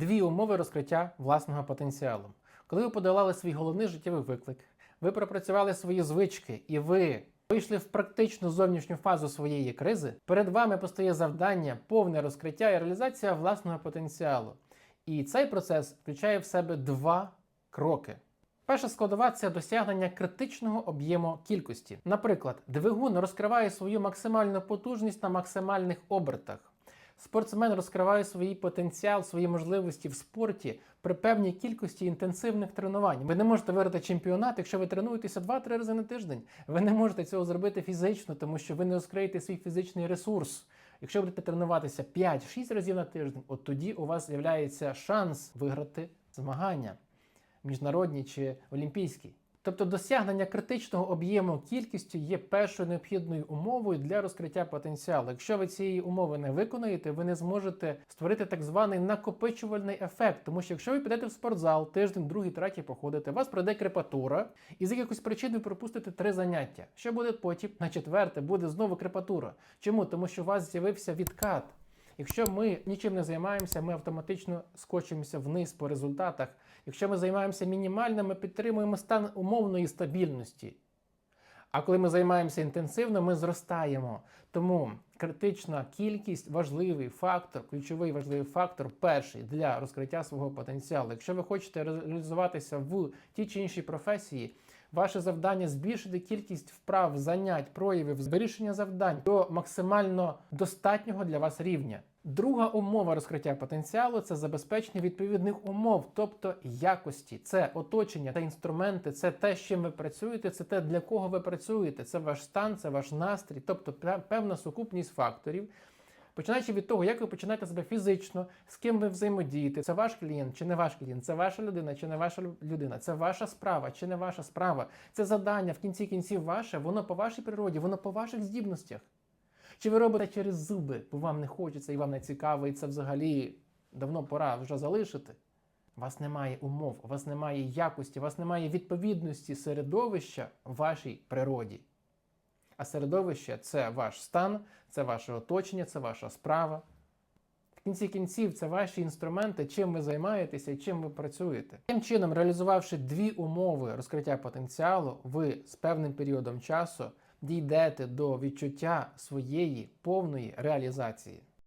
Дві умови розкриття власного потенціалу. Коли ви подолали свій головний життєвий виклик, ви пропрацювали свої звички і ви вийшли в практичну зовнішню фазу своєї кризи, перед вами постає завдання повне розкриття і реалізація власного потенціалу. І цей процес включає в себе два кроки. Перша складова це досягнення критичного об'єму кількості. Наприклад, двигун розкриває свою максимальну потужність на максимальних обертах. Спортсмен розкриває свій потенціал, свої можливості в спорті при певній кількості інтенсивних тренувань. Ви не можете виграти чемпіонат, якщо ви тренуєтеся 2-3 рази на тиждень. Ви не можете цього зробити фізично, тому що ви не розкриєте свій фізичний ресурс. Якщо будете тренуватися 5-6 разів на тиждень, от тоді у вас з'являється шанс виграти змагання міжнародні чи олімпійські. Тобто досягнення критичного об'єму кількістю є першою необхідною умовою для розкриття потенціалу. Якщо ви цієї умови не виконаєте, ви не зможете створити так званий накопичувальний ефект. Тому що якщо ви підете в спортзал тиждень, другий, третій походите, вас пройде крепатура, і з якихось причин ви пропустите три заняття. Що буде потім? На четверте буде знову крепатура. Чому? Тому що у вас з'явився відкат. Якщо ми нічим не займаємося, ми автоматично скочимося вниз по результатах. Якщо ми займаємося мінімально, ми підтримуємо стан умовної стабільності. А коли ми займаємося інтенсивно, ми зростаємо. Тому критична кількість важливий фактор, ключовий важливий фактор перший для розкриття свого потенціалу. Якщо ви хочете реалізуватися в тій чи іншій професії, ваше завдання збільшити кількість вправ, занять, проявів, вирішення завдань до максимально достатнього для вас рівня. Друга умова розкриття потенціалу це забезпечення відповідних умов, тобто якості. Це оточення та інструменти, це те, з чим ви працюєте, це те, для кого ви працюєте, це ваш стан, це ваш настрій, тобто певна сукупність факторів. Починаючи від того, як ви починаєте себе фізично, з ким ви взаємодієте, це ваш клієнт чи не ваш клієнт, це ваша людина чи не ваша людина, це ваша справа чи не ваша справа, це завдання в кінці кінців ваше, воно по вашій природі, воно по ваших здібностях. Чи ви робите через зуби, бо вам не хочеться і вам не цікаво, і це взагалі давно пора вже залишити? У вас немає умов, у вас немає якості, у вас немає відповідності середовища вашій природі. А середовище це ваш стан, це ваше оточення, це ваша справа. В кінці кінців це ваші інструменти, чим ви займаєтеся і чим ви працюєте. Тим чином, реалізувавши дві умови розкриття потенціалу, ви з певним періодом часу дійдете до відчуття своєї повної реалізації.